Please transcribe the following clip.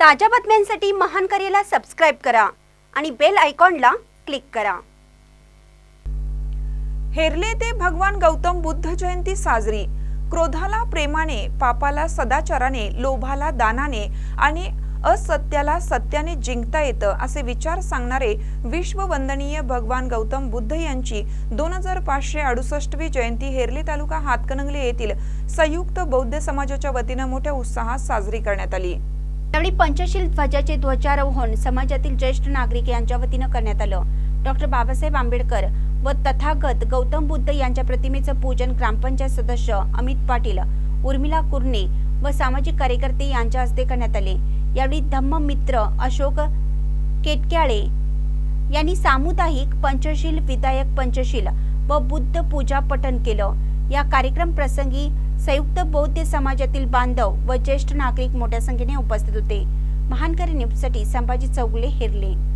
ताज्या बातम्यांसाठी महान करेला सबस्क्राईब करा आणि बेल आयकॉनला क्लिक करा. हेरले ते भगवान गौतम बुद्ध जयंती साजरी. क्रोधाला प्रेमाने पापाला सदाचाराने लोभाला दानाने आणि असत्याला सत्याने जिंकता येतं असे विचार सांगणारे विश्ववंदनीय भगवान गौतम बुद्ध यांची दोन हजार पाचशे अडुसष्टवी जयंती हेरली तालुका हातकणंगले येथील संयुक्त बौद्ध समाजाच्या वतीनं मोठ्या उत्साहात साजरी करण्यात आली. यावेळी पंचशील ध्वजाचे ध्वजारोहण समाजातील ज्येष्ठ नागरिक यांच्या वतीनं करण्यात आलं. डॉक्टर बाबासाहेब आंबेडकर व तथागत गौतम बुद्ध यांच्या प्रतिमेचं पूजन ग्रामपंचायत सदस्य अमित पाटील उर्मिला कुर्णे व सामाजिक कार्यकर्ते यांच्या हस्ते करण्यात आले. यावेळी धम्म मित्र अशोक केटक्याळे यांनी सामुदायिक पंचशील विधायक पंचशील व बुद्ध पूजा पठण केलं. या कार्यक्रम प्रसंगी संयुक्त बौद्ध समाजातील बांधव व ज्येष्ठ नागरिक मोठ्या संख्येने उपस्थित होते. महानकरी न्यूजसाठी संभाजी चौगुले हेरले.